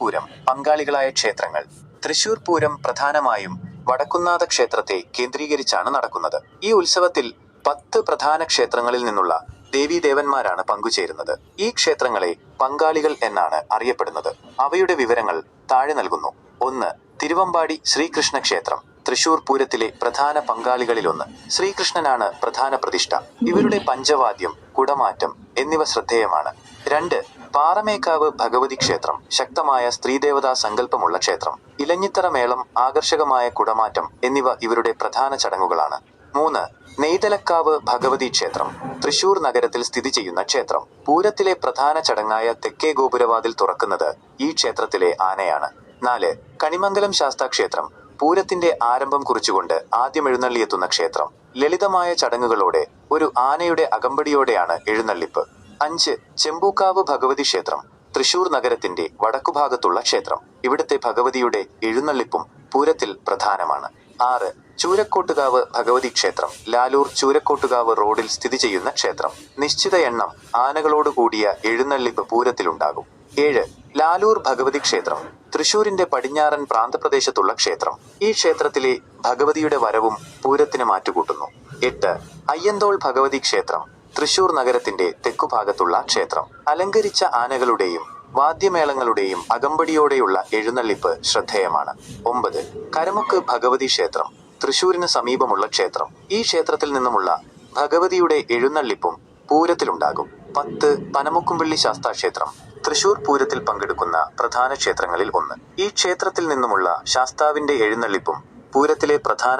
പൂരം പങ്കാളികളായ ക്ഷേത്രങ്ങൾ. തൃശൂർ പൂരം പ്രധാനമായും വടക്കുന്നാഥ ക്ഷേത്രത്തെ കേന്ദ്രീകരിച്ചാണ് നടക്കുന്നത്. ഈ ഉത്സവത്തിൽ പത്ത് പ്രധാന ക്ഷേത്രങ്ങളിൽ നിന്നുള്ള ദേവീദേവന്മാരാണ് പങ്കുചേരുന്നത്. ഈ ക്ഷേത്രങ്ങളെ പങ്കാളികൾ എന്നാണ് അറിയപ്പെടുന്നത്. അവയുടെ വിവരങ്ങൾ താഴെ നൽകുന്നു. ഒന്ന് തിരുവമ്പാടി ശ്രീകൃഷ്ണ ക്ഷേത്രം. തൃശൂർ പൂരത്തിലെ പ്രധാന പങ്കാളികളിലൊന്ന്. ശ്രീകൃഷ്ണനാണ് പ്രധാന പ്രതിഷ്ഠ. ഇവരുടെ പഞ്ചവാദ്യം കുടമാറ്റം എന്നിവ ശ്രദ്ധേയമാണ്. രണ്ട് പാറമേക്കാവ് ഭഗവതി ക്ഷേത്രം ശക്തമായ സ്ത്രീദേവതാ സങ്കല്പമുള്ള ക്ഷേത്രം ഇലഞ്ഞിത്തറ മേളം ആകർഷകമായ കുടമാറ്റം എന്നിവ ഇവരുടെ പ്രധാന ചടങ്ങുകളാണ്. മൂന്ന് നെയ്തലക്കാവ് ഭഗവതി ക്ഷേത്രം തൃശൂർ നഗരത്തിൽ സ്ഥിതി ചെയ്യുന്ന ക്ഷേത്രം. പൂരത്തിലെ പ്രധാന ചടങ്ങായ തെക്കേ ഗോപുരവാതിൽ തുറക്കുന്നത് ഈ ക്ഷേത്രത്തിലെ ആനയാണ്. നാല് കണിമംഗലം ശാസ്താ ക്ഷേത്രം പൂരത്തിന്റെ ആരംഭം കുറിച്ചുകൊണ്ട് ആദ്യം എഴുന്നള്ളിയെത്തുന്ന ക്ഷേത്രം. ലളിതമായ ചടങ്ങുകളോടെ ഒരു ആനയുടെ അകമ്പടിയോടെയാണ് എഴുന്നള്ളിപ്പ്. അഞ്ച് ചെമ്പൂക്കാവ് ഭഗവതി ക്ഷേത്രം തൃശൂർ നഗരത്തിന്റെ വടക്കുഭാഗത്തുള്ള ക്ഷേത്രം. ഇവിടുത്തെ ഭഗവതിയുടെ എഴുന്നള്ളിപ്പും പൂരത്തിൽ പ്രധാനമാണ്. ആറ് ചൂരക്കോട്ടുകാവ് ഭഗവതി ക്ഷേത്രം ലാലൂർ ചൂരക്കോട്ടുകാവ് റോഡിൽ സ്ഥിതി ചെയ്യുന്ന ക്ഷേത്രം. നിശ്ചിത എണ്ണം ആനകളോട് കൂടിയ എഴുന്നള്ളിപ്പ് പൂരത്തിലുണ്ടാകും. ഏഴ് ലാലൂർ ഭഗവതി ക്ഷേത്രം തൃശൂരിന്റെ പടിഞ്ഞാറൻ പ്രാന്തപ്രദേശത്തുള്ള ക്ഷേത്രം. ഈ ക്ഷേത്രത്തിലെ ഭഗവതിയുടെ വരവും പൂരത്തിന് മാറ്റുകൂട്ടുന്നു എട്ട് അയ്യന്തോൾ ഭഗവതി ക്ഷേത്രം തൃശൂർ നഗരത്തിന്റെ തെക്കുഭാഗത്തുള്ള ക്ഷേത്രം. അലങ്കരിച്ച ആനകളുടെയും വാദ്യമേളങ്ങളുടെയും അകമ്പടിയോടെയുള്ള എഴുന്നള്ളിപ്പ് ശ്രദ്ധേയമാണ്. ഒമ്പത്. കരമുക്ക് ഭഗവതി ക്ഷേത്രം. തൃശൂരിന് സമീപമുള്ള ക്ഷേത്രം. ഈ ക്ഷേത്രത്തിൽ നിന്നുമുള്ള ഭഗവതിയുടെ എഴുന്നള്ളിപ്പും പൂരത്തിലുണ്ടാകും. പത്ത്. പനമുക്കുംപള്ളി ശാസ്താ ക്ഷേത്രം തൃശൂർ പൂരത്തിൽ പങ്കെടുക്കുന്ന പ്രധാന ക്ഷേത്രങ്ങളിൽ ഒന്ന്. ഈ ക്ഷേത്രത്തിൽ നിന്നുമുള്ള ശാസ്താവിന്റെ എഴുന്നള്ളിപ്പും പൂരത്തിലെ പ്രധാന